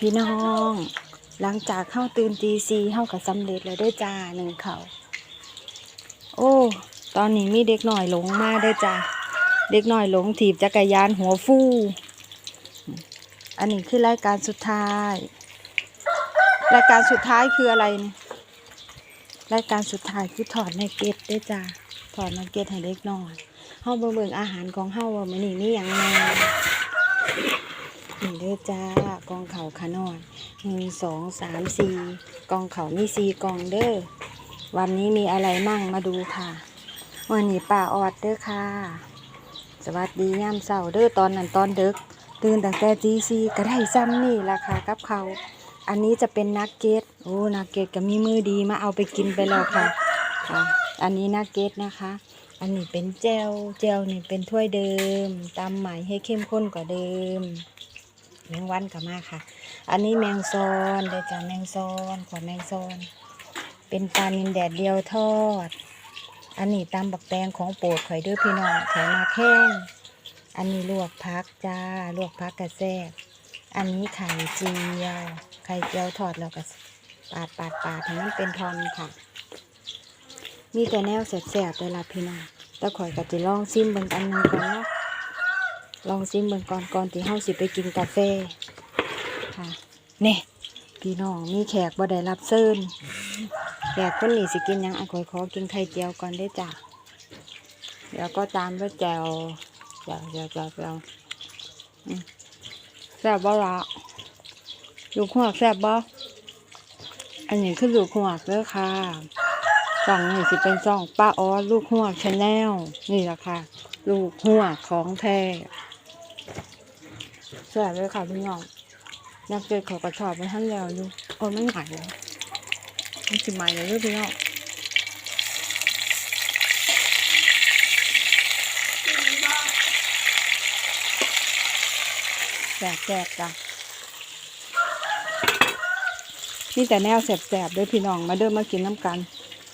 พี่น้อง หลังจากเข้าตื่นตีซีเข้ากับสำเร็จแล้วด้วยจ้าหนึ่งเขาโอ้ ตอนนี้มีเด็กหน่อยหลงมาเด้จ้าเด็กหน่อยหลงถีบจักรยานหัวฟู่อันนี้คือรายการสุดท้าย รายการสุดท้ายคืออะไรเนี่ยรายการสุดท้ายคือถอดในเก็ตด้จ้าถอดในเก็ตให้เด็กหน่อยเฮาเบิ่งเบิงอาหารของเฮาว่ามื้อนี้มีหยังแหน่ นี่เด้อจ้ากองเขาขานอนหนึ่งสองสามสี่กองเขามีสี่กองเด้อวันนี้มีอะไรมั่งมาดูค่ะวันนี้ป่าออดเด้อค่ะ สวัสดียามเสาร์เด้อตอนนั้นตอนดึก ตื่นตั้งแต่ตีสี่ก็ได้ซ้ำนี่ราคากับเขา อันนี้จะเป็นนักเก็ตโอ้นักเก็ตก็มีมือดีมาเอาไปกินไปแล้วค่ะค่ะ อันนี้นักเก็ตนะคะ อันนี้เป็นเจลเจลนี่เป็นถ้วยเดิมตำใหม่ให้เข้มข้นกว่าเดิม แมงวันกับมาค่ะ อันนี้แมงซอนเดี๋ยวจะแมงซอนขอแมงซอน เป็นปลานินแดดเดียวทอด อันนี้ตำบักแตงของโปรดข่อยเด้วยพี่น้องข่อยมาแข้งอันนี้ลวกพักจ้าลวกพักกระแซบอันนี้ไข่เจียวไข่เจียวทอดแล้วก็ปาดปาดปาดให้มันเป็นทอนค่ะ มีแต่แนวแสบๆเลยล่ะพี่น้องแต่ข่อยก็จะลองซิมเบิ่งอันนึงก่อนเนาะ ลองซิมเบิ่งก่อนก่อนที่เฮาสิไปกินกาแฟค่ะนี่พี่น้องมีแขกบ่ได้รับเชิญแขกคนนี้สิกินหยังอะขอยขอกินไข่เจียวก่อนได้อจ้ะเดี๋ยวก็ตามด้วยแจวแจวแจวแจวแจวอืมแซ่บบ่ละลูกหัวกแซ่บบ่อันนี้คือลูกหัวกเด้อค่ะสองนี่สิเป็นสองป้าออสลูกหัวกชาแนลนี่แหละค่ะ ลูกหัวกของแท้ แซ่บเลยค่ะพี่น้องนักเก็ตเขากระชอบไปท่านแล้วอยู่โอ้ไม่ไหวแล้วมันสิใหม่เลยพี่น้องแซ่บแซ่บจ้ะนี่แต่แนวแซ่บๆเด้อพี่น้องมาเด้อมากินน้ำกัน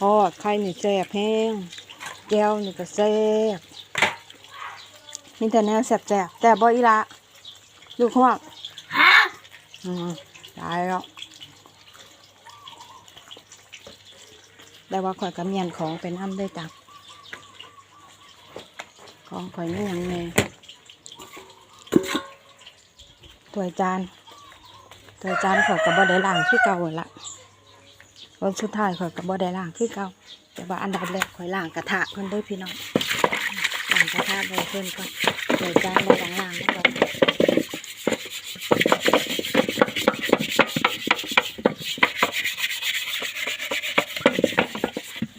ทอดไข่นี่แซ่บแห้งแก้วนี่ก็แซ่บมีแต่แนวแซ่บๆแต่บ่อีละ ลูกหัวกอืมตายแล้ว แต่ว่าข่อยกับเมียนของเป็นอ้ำได้จับของข่อยไม่ยังไงถ้วยจานถ้วยจานข่อยกับบ่ได้ล้างคือเก่าหั่นละวันสุดท้ายข่อยกับบ่ได้ล้างคือเก่าแต่ว่าอันดับแรกข่อยล้างกระทะเพิ่นเด้วยพี่น้องล้างกระทะไว้เพิ่นก่อนถ้วยจานบ่ต้องล้างแล้วก็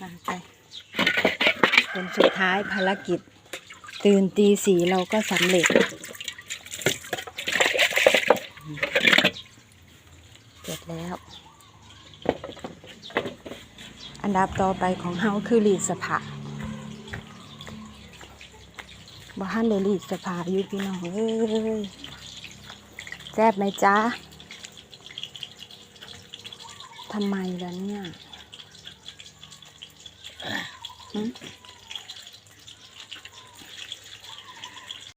อะไป ผลสุดท้ายภารกิจ ตื่นตีสี่เราก็สำเร็จเสร็จแล้ว อันดับต่อไปของเฮาคือรีดสภาบ่ฮันได้รีดสภาอยู่พี่น้องเอ้ยแซ่บไหมจ๊ะทำไมล่ะเนี่ยหืม